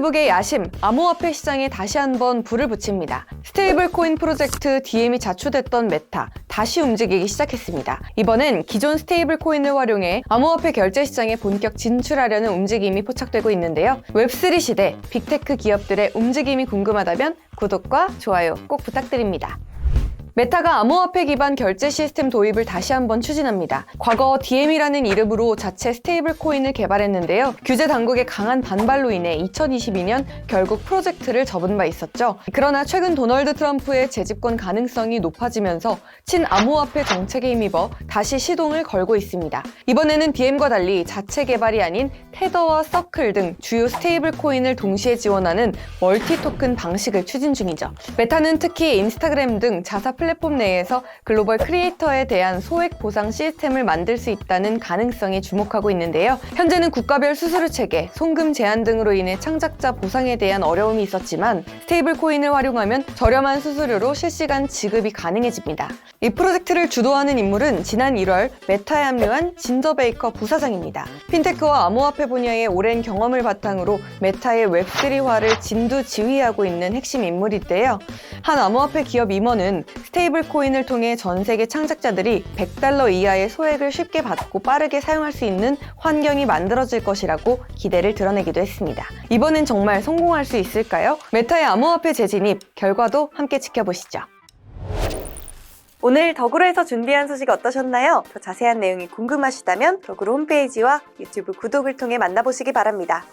페이스북의 야심, 암호화폐 시장에 다시 한번 불을 붙입니다. 스테이블 코인 프로젝트 DM이 자초됐던 메타, 다시 움직이기 시작했습니다. 이번엔 기존 스테이블 코인을 활용해 암호화폐 결제 시장에 본격 진출하려는 움직임이 포착되고 있는데요. 웹3 시대, 빅테크 기업들의 움직임이 궁금하다면 구독과 좋아요 꼭 부탁드립니다. 메타가 암호화폐 기반 결제 시스템 도입을 다시 한번 추진합니다. 과거 DM이라는 이름으로 자체 스테이블 코인을 개발했는데요. 규제 당국의 강한 반발로 인해 2022년 결국 프로젝트를 접은 바 있었죠. 그러나 최근 도널드 트럼프의 재집권 가능성이 높아지면서 친암호화폐 정책에 힘입어 다시 시동을 걸고 있습니다. 이번에는 DM과 달리 자체 개발이 아닌 테더와 서클 등 주요 스테이블 코인을 동시에 지원하는 멀티 토큰 방식을 추진 중이죠. 메타는 특히 인스타그램 등 자사 플랫폼 내에서 글로벌 크리에이터에 대한 소액 보상 시스템을 만들 수 있다는 가능성에 주목하고 있는데요. 현재는 국가별 수수료 체계, 송금 제한 등으로 인해 창작자 보상에 대한 어려움이 있었지만 스테이블 코인을 활용하면 저렴한 수수료로 실시간 지급이 가능해집니다. 이 프로젝트를 주도하는 인물은 지난 1월 메타에 합류한 진저 베이커 부사장입니다. 핀테크와 암호화폐 분야의 오랜 경험을 바탕으로 메타의 웹3화를 진두 지휘하고 있는 핵심 인물인데요. 한 암호화폐 기업 임원은 스테이블 코인을 통해 전 세계 창작자들이 100달러 이하의 소액을 쉽게 받고 빠르게 사용할 수 있는 환경이 만들어질 것이라고 기대를 드러내기도 했습니다. 이번엔 정말 성공할 수 있을까요? 메타의 암호화폐 재진입 결과도 함께 지켜보시죠. 오늘 덕으로에서 준비한 소식 어떠셨나요? 더 자세한 내용이 궁금하시다면 덕으로 홈페이지와 유튜브 구독을 통해 만나보시기 바랍니다.